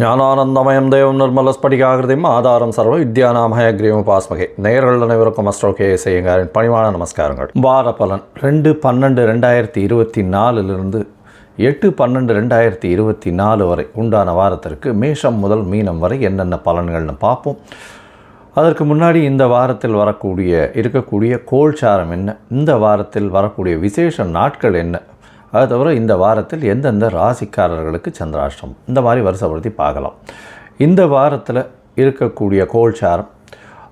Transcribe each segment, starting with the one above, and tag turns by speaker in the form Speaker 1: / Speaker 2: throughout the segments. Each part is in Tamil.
Speaker 1: ஞானானந்தமயம் தேவம் நிர்மலஸ்படிகாகிருதியும் ஆதாரம் சர்வ வித்யானாமயக்ரீவம் பாஸ்மகை நேர்கள் அனைவருக்கும் அஸ்ட்ரோ கே செய்யுங்காரின் பணிவான நமஸ்காரங்கள். வார பலன் ரெண்டு பன்னெண்டு ரெண்டாயிரத்தி இருபத்தி நாலுலேருந்து எட்டு பன்னெண்டு ரெண்டாயிரத்தி இருபத்தி நாலு வரை உண்டான வாரத்திற்கு மேஷம் முதல் மீனம் வரை என்னென்ன பலன்கள்னு பார்ப்போம். அதற்கு முன்னாடி இந்த வாரத்தில் வரக்கூடிய இருக்கக்கூடிய கோல்சாரம் என்ன? இந்த வாரத்தில் வரக்கூடிய விசேஷ நாட்கள் என்ன? அது தவிர இந்த வாரத்தில் எந்தெந்த ராசிக்காரர்களுக்கு சந்திராஷ்டம் இந்த மாதிரி வருஷப்படுத்தி பார்க்கலாம். இந்த வாரத்தில் இருக்கக்கூடிய கோல்சாரம்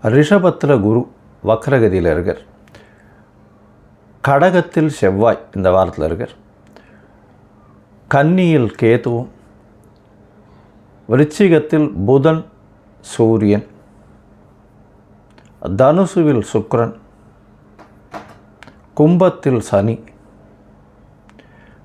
Speaker 1: ரிஷபத்தில் குரு வக்ரகதியில் இருக்கார். கடகத்தில் செவ்வாய் இந்த வாரத்தில் இருக்கார். கன்னியில் கேதுவும் விருச்சிகத்தில் புதன் சூரியன் தனுசுவில் சுக்ரன் கும்பத்தில் சனி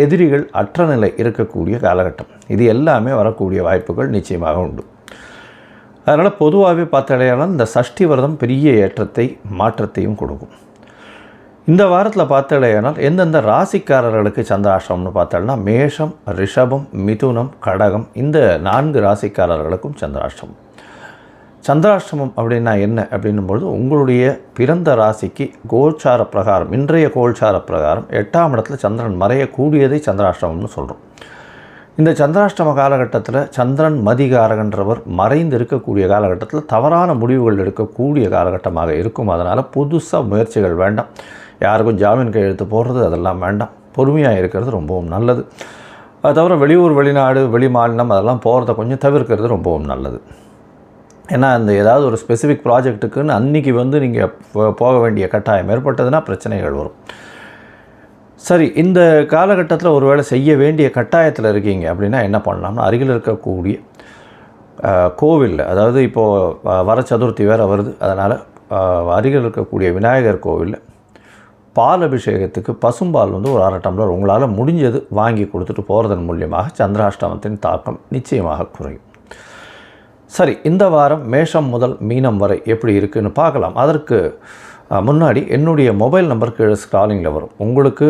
Speaker 1: எதிரிகள் அற்ற நிலை இருக்கக்கூடிய காலகட்டம். இது எல்லாமே வரக்கூடிய வாய்ப்புகள் நிச்சயமாக உண்டு. அதனால் பொதுவாகவே பார்த்தாலேயானால் இந்த சஷ்டி விரதம் பெரிய ஏற்றத்தை மாற்றத்தையும் கொடுக்கும். இந்த வாரத்தில் பார்த்தாலேயானால் எந்தெந்த ராசிக்காரர்களுக்கு சந்திராஷ்டிரம்னு பார்த்தோம்னா மேஷம் ரிஷபம் மிதுனம் கடகம் இந்த நான்கு ராசிக்காரர்களுக்கும் சந்திராஷ்டமம். சந்திராஷ்டமம் அப்படின்னா என்ன? அப்படின்னும்பொழுது உங்களுடைய பிறந்த ராசிக்கு கோச்சார பிரகாரம் இன்றைய கோல்சார பிரகாரம் எட்டாம் இடத்துல சந்திரன் மறையக்கூடியதை சந்திராஷ்டமம்னு சொல்கிறோம் இந்த சந்திராஷ்டம காலகட்டத்தில் சந்திரன் மதிகாரகன்றவர் மறைந்து இருக்கக்கூடிய காலகட்டத்தில் தவறான முடிவுகள் எடுக்கக்கூடிய காலகட்டமாக இருக்கும். அதனால் புதுசாக முயற்சிகள் வேண்டாம். யாருக்கும் ஜாமீன் கையெழுத்து போடுறது அதெல்லாம் வேண்டாம். பொறுமையாக இருக்கிறது ரொம்பவும் நல்லது. அது தவிர வெளியூர் வெளிநாடு வெளி மாநிலம் அதெல்லாம் போகிறத கொஞ்சம் தவிர்க்கிறது ரொம்பவும் நல்லது. ஏன்னா அந்த ஏதாவது ஒரு ஸ்பெசிஃபிக் ப்ராஜெக்ட்டுக்குன்னு அன்றைக்கி வந்து நீங்கள் போக வேண்டிய கட்டாயம் ஏற்பட்டதுன்னா பிரச்சனைகள் வரும். சரி இந்த காலகட்டத்தில் ஒரு வேளை செய்ய வேண்டிய கட்டாயத்தில் இருக்கீங்க அப்படின்னா என்ன பண்ணலாம்னா அருகில் இருக்கக்கூடிய கோவிலில் அதாவது இப்போது வர சதுர்த்தி வேறு வருது. அதனால் அருகில் இருக்கக்கூடிய விநாயகர் கோவிலில் பால் அபிஷேகத்துக்கு பசும்பால் வந்து ஒரு அரை டம்ளர் உங்களால் முடிஞ்சது வாங்கி கொடுத்துட்டு போகிறதன் மூலியமாக சந்திராஷ்டமத்தின் தாக்கம் நிச்சயமாக குறையும். சரி இந்த வாரம் மேஷம் முதல் மீனம் வரை எப்படி இருக்குன்னு பார்க்கலாம். அதற்கு முன்னாடி என்னுடைய மொபைல் நம்பர் கீழே ஸ்க்ராலிங்கில் வரும். உங்களுக்கு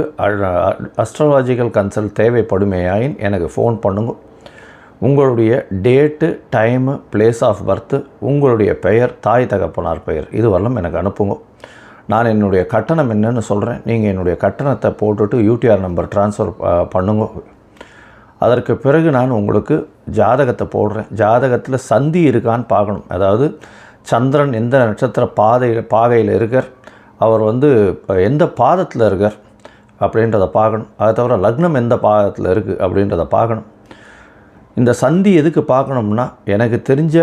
Speaker 1: அஸ்ட்ராலாஜிக்கல் கன்சல்ட் தேவைப்படுமேயாயின் எனக்கு ஃபோன் பண்ணுங்க. உங்களுடைய date time place of birth உங்களுடைய பெயர் தாய் தகப்பனார் பெயர் இது எனக்கு அனுப்புங்க. நான் என்னுடைய கட்டணம் என்னன்னு சொல்கிறேன் நீங்கள் என்னுடைய கட்டணத்தை போட்டுட்டு யூடிஆர் நம்பர் ட்ரான்ஸ்ஃபர் பண்ணுங்க. அதற்கு பிறகு நான் உங்களுக்கு ஜாதகத்தை போடுறேன். ஜாதகத்தில் சந்தி இருக்கான்னு பார்க்கணும். அதாவது சந்திரன் எந்த நட்சத்திர பாதையில் பாகையில் இருக்கார் அவர் வந்து எந்த பாதத்தில் இருக்கார் அப்படின்றத பார்க்கணும். அதை தவிர லக்னம் எந்த பாதத்தில் இருக்குது அப்படின்றத பார்க்கணும். இந்த சந்தி எதுக்கு பார்க்கணும்னா எனக்கு தெரிஞ்ச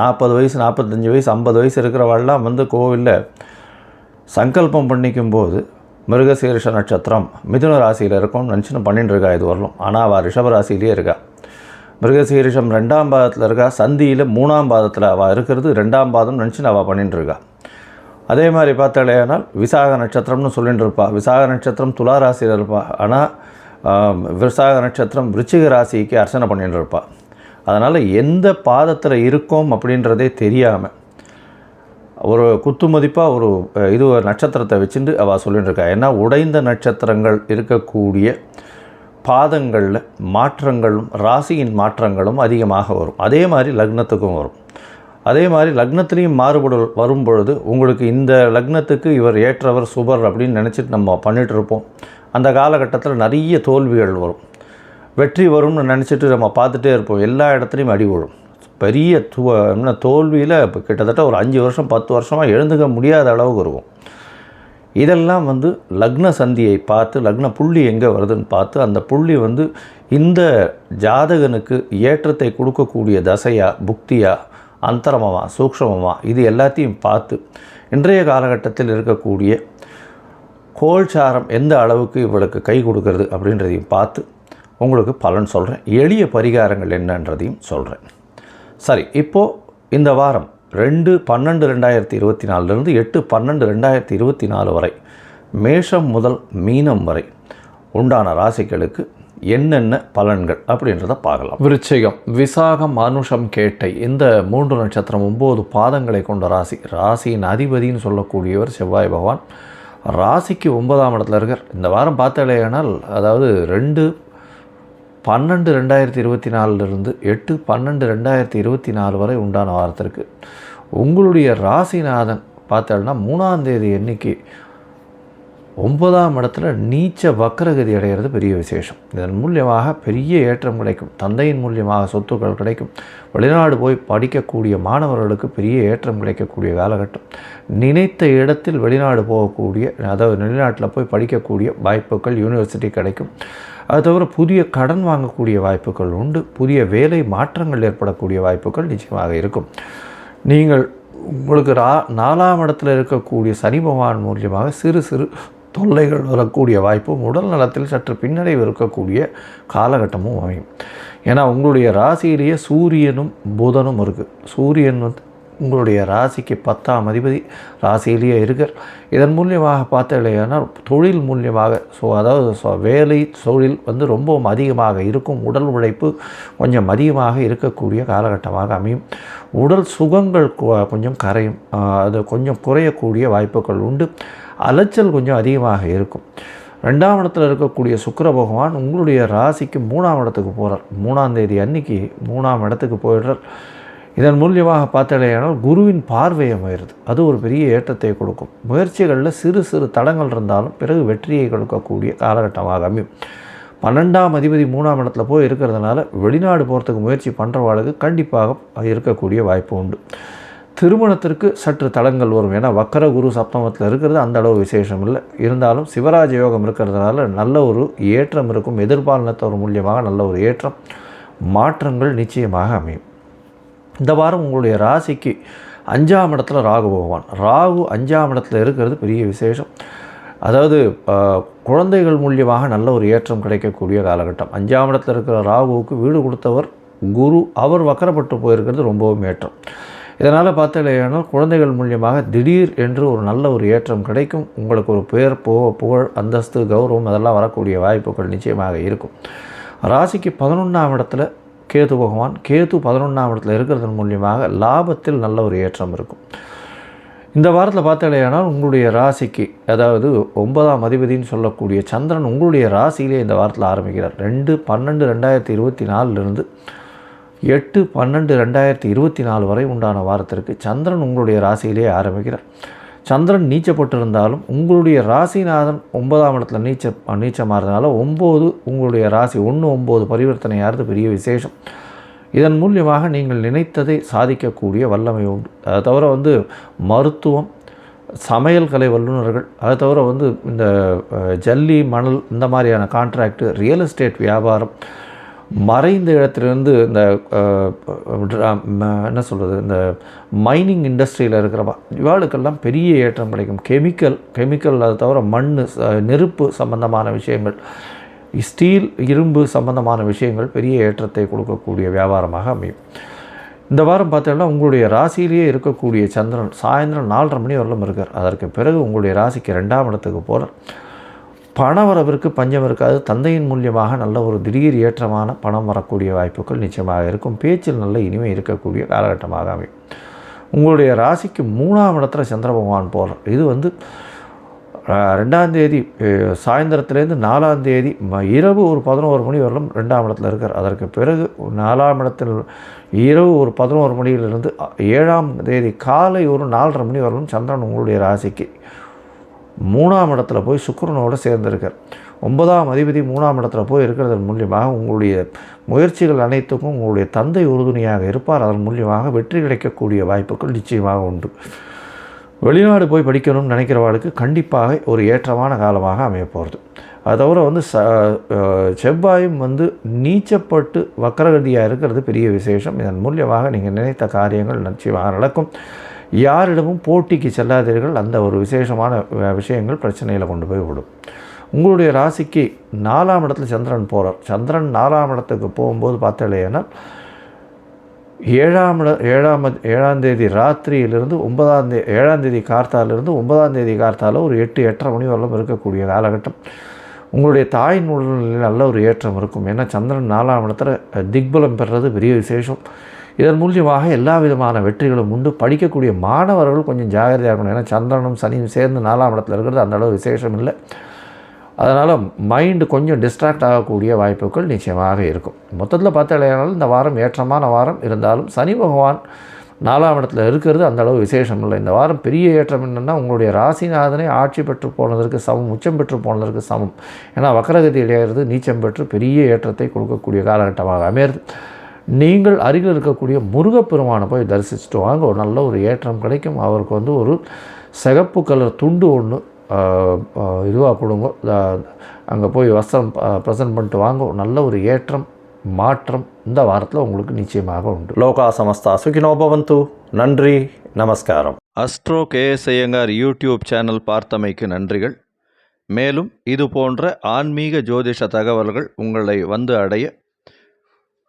Speaker 1: நாற்பது வயசு நாற்பத்தஞ்சு வயசு ஐம்பது வயசு இருக்கிறவெல்லாம் வந்து கோவிலில் சங்கல்பம் பண்ணிக்கும்போது மிருகசீரிஷ நட்சத்திரம் மிதுன ராசியில் இருக்கும்னு நினச்சின்னு பண்ணிட்டு இருக்கா இது வரலும். ஆனால் அவள் ரிஷப ராசியிலே இருக்கா. மிருகசீரிஷம் ரெண்டாம் பாதத்தில் இருக்கா? சந்தியில் மூணாம் பாதத்தில் அவள் இருக்கிறது. ரெண்டாம் பாதம் நினச்சின்னு அவள் பண்ணிட்டு இருக்கா. அதே மாதிரி பார்த்தாலேயானால் விசாக நட்சத்திரம்னு சொல்லிட்டு இருப்பாள் விசாக நட்சத்திரம் துலா ராசியில் இருப்பா. ஆனால் விசாக நட்சத்திரம் விருச்சிக ராசிக்கு அர்ச்சனை பண்ணிட்டு இருப்பா. அதனால் எந்த பாதத்தில் இருக்கோம் அப்படின்றதே தெரியாமல் ஒரு குத்து மதிப்பாக ஒரு இது ஒரு நட்சத்திரத்தை வச்சுட்டு அவள் சொல்லிட்டு இருக்கா. ஏன்னா உடைந்த நட்சத்திரங்கள் இருக்கக்கூடிய பாதங்களில் மாற்றங்களும் ராசியின் மாற்றங்களும் அதிகமாக வரும். அதே மாதிரி லக்னத்துக்கும் வரும். அதே மாதிரி லக்னத்துலேயும் மாறுபடு வரும் பொழுது உங்களுக்கு இந்த லக்னத்துக்கு இவர் ஏற்றவர் சுபர் அப்படின்னு நினச்சிட்டு நம்ம பண்ணிகிட்ருப்போம் அந்த காலகட்டத்தில் நிறைய தோல்விகள் வரும். வெற்றி வரும்னு நினச்சிட்டு நம்ம பார்த்துட்டே இருப்போம். எல்லா இடத்துலையும் அடி விழும். பெரிய து என்ன தோல்வியில் இப்போ கிட்டத்தட்ட ஒரு அஞ்சு வருஷம் பத்து வருஷமாக எழுந்துக்க முடியாத அளவுக்கு இருக்கும். இதெல்லாம் வந்து லக்ன சந்தியை பார்த்து லக்ன புள்ளி எங்கே வருதுன்னு பார்த்து அந்த புள்ளி வந்து இந்த ஜாதகனுக்கு ஏற்றத்தை கொடுக்கக்கூடிய தசையா புக்தியா அந்தரமமாக சூக்ஷமமாக இது எல்லாத்தையும் பார்த்து இன்றைய காலகட்டத்தில் இருக்கக்கூடிய கோல்சாரம் எந்த அளவுக்கு இவளுக்கு கை கொடுக்கறது அப்படின்றதையும் பார்த்து உங்களுக்கு பலன் சொல்கிறேன் எளிய பரிகாரங்கள் என்னன்றதையும் சொல்கிறேன் சரி இப்போது இந்த வாரம் ரெண்டு பன்னெண்டு ரெண்டாயிரத்தி இருபத்தி நாலுலேருந்து எட்டு பன்னெண்டு ரெண்டாயிரத்தி இருபத்தி நாலு வரை மேஷம் முதல் மீனம் வரை உண்டான ராசிகளுக்கு என்னென்ன பலன்கள் அப்படின்றத பார்க்கலாம். விருச்சிகம் விசாகம் அனுஷம் கேட்டை இந்த மூன்று நட்சத்திரம் ஒம்பது பாதங்களை கொண்ட ராசி. ராசியின் அதிபதின்னு சொல்லக்கூடியவர் செவ்வாய் பகவான். ராசிக்கு ஒன்பதாம் இடத்துல இருக்கார். இந்த வாரம் பார்த்தாலேயானால் அதாவது ரெண்டு பன்னெண்டு ரெண்டாயிரத்தி இருபத்தி நாலுலேருந்து எட்டு பன்னெண்டு ரெண்டாயிரத்தி இருபத்தி நாலு வரை உண்டான வாரத்திற்கு உங்களுடைய ராசிநாதன் பார்த்தோம்னா மூணாம் தேதி எண்ணிக்கை ஒன்பதாம் இடத்துல நீச்ச வக்கரகதி அடைகிறது பெரிய விசேஷம். இதன் மூலியமாக பெரிய ஏற்றம் கிடைக்கும். தந்தையின் மூலியமாக சொத்துக்கள் கிடைக்கும். வெளிநாடு போய் படிக்கக்கூடிய மாணவர்களுக்கு பெரிய ஏற்றம் கிடைக்கக்கூடிய காலகட்டம். நினைத்த இடத்தில் வெளிநாடு போகக்கூடிய அதாவது வெளிநாட்டில் போய் படிக்கக்கூடிய வாய்ப்புகள் யூனிவர்சிட்டி கிடைக்கும். அது தவிர புதிய கடன் வாங்கக்கூடிய வாய்ப்புகள் உண்டு. புதிய வேலை மாற்றங்கள் ஏற்படக்கூடிய வாய்ப்புகள் நிச்சயமாக இருக்கும். நீங்கள் உங்களுக்கு ரா நாலாம் இடத்துல இருக்கக்கூடிய சனி பகவான் மூலியமாக சிறு சிறு தொல்லைகள் வரக்கூடிய வாய்ப்பும் உடல் நலத்தில் சற்று பின்னடைவு இருக்கக்கூடிய காலகட்டமும் அமையும். ஏன்னா உங்களுடைய ராசியிலேயே சூரியனும் புதனும் இருக்குது சூரியன் வந்து உங்களுடைய ராசிக்கு பத்தாம் அதிபதி ராசியிலேயே இருக்கார். இதன் மூலியமாக பார்த்தீங்கன்னா தொழில் மூலியமாக ஸோ அதாவது வேலை தொழில் வந்து ரொம்பவும் அதிகமாக இருக்கும். உடல் உழைப்பு கொஞ்சம் அதிகமாக இருக்கக்கூடிய காலகட்டமாக அமையும். உடல் சுகங்கள் கொஞ்சம் கரையும். அது கொஞ்சம் குறையக்கூடிய வாய்ப்புகள் உண்டு. அலைச்சல் கொஞ்சம் அதிகமாக இருக்கும். ரெண்டாம் இடத்துல இருக்கக்கூடிய சுக்கர பகவான் உங்களுடைய ராசிக்கு மூணாம் இடத்துக்கு போகிறார் மூணாம் தேதி அன்னைக்கு மூணாம் இடத்துக்கு போயிடுறார். இதன் மூலியமாக பார்த்தாலேயானால் குருவின் பார்வை அமையிறது அது ஒரு பெரிய ஏற்றத்தை கொடுக்கும். முயற்சிகளில் சிறு சிறு தடங்கள் இருந்தாலும் பிறகு வெற்றியை கொடுக்கக்கூடிய காலகட்டமாக அமையும். பன்னெண்டாம் அதிபதி மூணாம் இடத்துல போய் இருக்கிறதுனால வெளிநாடு போகிறதுக்கு முயற்சி பண்ணுறவாளுக்கு கண்டிப்பாக இருக்கக்கூடிய வாய்ப்பு உண்டு. திருமணத்திற்கு சற்று தடங்கள் வரும். ஏன்னா வக்கர குரு சப்தமத்தில் இருக்கிறது அந்த அளவு விசேஷம் இல்லை. இருந்தாலும் சிவராஜ யோகம் இருக்கிறதுனால நல்ல ஒரு ஏற்றம் இருக்கும். எதிர்பாலினத்தவர் மூலியமாக நல்ல ஒரு ஏற்றம் மாற்றங்கள் நிச்சயமாக அமையும். இந்த வாரம் உங்களுடைய ராசிக்கு அஞ்சாம் இடத்துல ராகு பகவான். ராகு அஞ்சாம் இடத்துல இருக்கிறது பெரிய விசேஷம். அதாவது குழந்தைகள் மூலியமாக நல்ல ஒரு ஏற்றம் கிடைக்கக்கூடிய காலகட்டம். அஞ்சாம் இடத்துல இருக்கிற ராகுவுக்கு வீடு கொடுத்தவர் குரு அவர் வக்கரப்பட்டு போயிருக்கிறது ரொம்பவும் ஏற்றம். இதனால் பார்த்தீங்கன்னா குழந்தைகள் மூலியமாக திடீர் என்று ஒரு நல்ல ஒரு ஏற்றம் கிடைக்கும். உங்களுக்கு ஒரு பேர் போ புகழ் அந்தஸ்து கௌரவம் அதெல்லாம் வரக்கூடிய வாய்ப்புகள் நிச்சயமாக இருக்கும். ராசிக்கு பதினொன்றாம் இடத்துல கேது பகவான் கேது பதினொன்றாம் இடத்துல இருக்கிறதன் மூலியமாக லாபத்தில் நல்ல ஒரு ஏற்றம் இருக்கும். இந்த வாரத்தில் பார்த்தாலேயானால் உங்களுடைய ராசிக்கு அதாவது ஒன்பதாம் அதிபதினு சொல்லக்கூடிய சந்திரன் உங்களுடைய ராசியிலே இந்த வாரத்தில் ஆரம்பிக்கிறார். ரெண்டு பன்னெண்டு ரெண்டாயிரத்தி இருபத்தி நாலுலேருந்து எட்டு பன்னெண்டு ரெண்டாயிரத்தி இருபத்தி நாலு வரை உண்டான வாரத்திற்கு சந்திரன் உங்களுடைய ராசியிலே ஆரம்பிக்கிறார். சந்திரன் நீச்சப்பட்டிருந்தாலும் உங்களுடைய ராசிநாதன் ஒன்பதாம் இடத்துல நீச்ச நீச்சமாகிறதுனால ஒம்பது உங்களுடைய ராசி ஒன்று ஒம்பது பரிவர்த்தனையாகிறது பெரிய விசேஷம். இதன் மூலியமாக நீங்கள் நினைத்ததை சாதிக்கக்கூடிய வல்லமை உண்டு. அதை தவிர வந்து மருத்துவம் சமையல் கலை வல்லுநர்கள் அதை தவிர வந்து இந்த ஜல்லி மணல் இந்த மாதிரியான கான்ட்ராக்டு ரியல் எஸ்டேட் வியாபாரம் மறைந்த இடத்துலேருந்து இந்த என்ன சொல்கிறது இந்த மைனிங் இண்டஸ்ட்ரியில் இருக்கிறவா இவாளுக்கெல்லாம் பெரிய ஏற்றம் கிடைக்கும். கெமிக்கல் கெமிக்கல் அதை தவிர மண் நெருப்பு சம்பந்தமான விஷயங்கள் ஸ்டீல் இரும்பு சம்பந்தமான விஷயங்கள் பெரிய ஏற்றத்தை கொடுக்கக்கூடிய வியாபாரமாக அமையும். இந்த வாரம் பார்த்தீங்கன்னா உங்களுடைய ராசியிலேயே இருக்கக்கூடிய சந்திரன் சாயந்தரம் நாலரை மணி வரலும் இருக்கார். அதற்கு பிறகு உங்களுடைய ராசிக்கு ரெண்டாம் இடத்துக்கு போகிறார் பணவரவிற்கு பஞ்சம் இருக்காது. தந்தையின் மூலியமாக நல்ல ஒரு திடீர் ஏற்றமான பணம் வரக்கூடிய வாய்ப்புகள் நிச்சயமாக இருக்கும். பேச்சில் நல்ல இனிமை இருக்கக்கூடிய காலகட்டமாக அமையும். உங்களுடைய ராசிக்கு மூணாம் இடத்துல சந்திர பகவான் போகிறார் இது வந்து ரெண்டாம் தேதி சாயந்தரத்துலேருந்து நாலாம் தேதி இரவு ஒரு பதினோரு மணி வரலும் ரெண்டாம் இடத்துல இருக்கார். அதற்கு பிறகு நாலாம் இடத்தில் இரவு ஒரு பதினோரு மணியிலிருந்து ஏழாம் தேதி காலை ஒரு நாலரை மணி வரலும் சந்திரன் உங்களுடைய ராசிக்கு மூணாம் இடத்துல போய் சுக்கரனோடு சேர்ந்திருக்கார். ஒன்பதாம் அதிபதி மூணாம் இடத்துல போய் இருக்கிறதன் மூலியமாக உங்களுடைய முயற்சிகள் அனைத்துக்கும் உங்களுடைய தந்தை உறுதுணையாக இருப்பார். அதன் மூலியமாக வெற்றி கிடைக்கக்கூடிய வாய்ப்புகள் நிச்சயமாக உண்டு. வெளிநாடு போய் படிக்கணும்னு நினைக்கிறவாளுக்கு கண்டிப்பாக ஒரு ஏற்றமான காலமாக அமையப்போகிறது அது தவிர வந்து ச செவ்வாயும் வந்து நீச்சப்பட்டு வக்கரகதியாக இருக்கிறது பெரிய விசேஷம். இதன் மூலியமாக நீங்கள் நினைத்த காரியங்கள் நிச்சயமாக நடக்கும். யாரிடமும் போட்டிக்கு செல்லாதீர்கள். அந்த ஒரு விசேஷமான விஷயங்கள் பிரச்சனையில் கொண்டு போய் விடும். உங்களுடைய ராசிக்கு நாலாம் இடத்துல சந்திரன் போகிறார் சந்திரன் நாலாம் இடத்துக்கு போகும்போது பார்த்தீங்கன்னா ஏழாம் இட ஏழாம் ஏழாம் தேதி ராத்திரியிலிருந்து ஒன்பதாம் தேதி ஏழாம் தேதி கார்த்தாலிருந்து ஒன்பதாம் தேதி கார்த்தால ஒரு எட்டு எட்டரை மணி வரலும் இருக்கக்கூடிய காலகட்டம். உங்களுடைய தாயின் உடல்நிலையில் நல்ல ஒரு ஏற்றம் இருக்கும். ஏன்னா சந்திரன் நாலாம் இடத்துல திக்பலம் பெறுறது பெரிய விசேஷம். இதன் மூலியமாக எல்லா விதமான வெற்றிகளும் உண்டு. படிக்கக்கூடிய மாணவர்கள் கொஞ்சம் ஜாகிரதையாக இருக்கணும். ஏன்னா சந்திரனும் சனியும் சேர்ந்து நாலாம் இடத்துல இருக்கிறது. அந்த அளவு விசேஷம் இல்லை. அதனால் மைண்டு கொஞ்சம் டிஸ்ட்ராக்ட் ஆகக்கூடிய வாய்ப்புகள் நிச்சயமாக இருக்கும். மொத்தத்தில் பார்த்தாலும் இந்த வாரம் ஏற்றமான வாரம். இருந்தாலும் சனி பகவான் நாலாம் இடத்துல இருக்கிறது அந்த அளவு விசேஷம் இல்லை. இந்த வாரம் பெரிய ஏற்றம் என்னென்னா உங்களுடைய ராசிநாதனை ஆட்சி பெற்று போனதற்கு சமம். உச்சம் பெற்று போனதற்கு சமம். ஏன்னா வக்கரகதி இடையிறது நீச்சம் பெற்று பெரிய ஏற்றத்தை கொடுக்கக்கூடிய காலகட்டமாக அமையிறது. நீங்கள் அருகில் இருக்கக்கூடிய முருகப்பெருமானை போய் தரிசிச்சுட்டு வாங்க. ஒரு நல்ல ஒரு ஏற்றம் கிடைக்கும். அவருக்கு வந்து ஒரு சிகப்பு கலர் துண்டு ஒன்று இதுவாக கொடுங்க. அங்கே போய் வஸ்திரம் ப்ரெசன்ட் பண்ணிட்டு வாங்க. ஒரு நல்ல ஒரு ஏற்றம் மாற்றம் இந்த வாரத்தில் உங்களுக்கு நிச்சயமாக உண்டு. லோகா சமஸ்தா சுகினோ பவந்து. நன்றி நமஸ்காரம். Astro KS Iyengar YouTube channel பார்த்தமைக்கு நன்றிகள். மேலும் இது போன்ற ஆன்மீக ஜோதிஷ தகவல்கள் உங்களை வந்து அடைய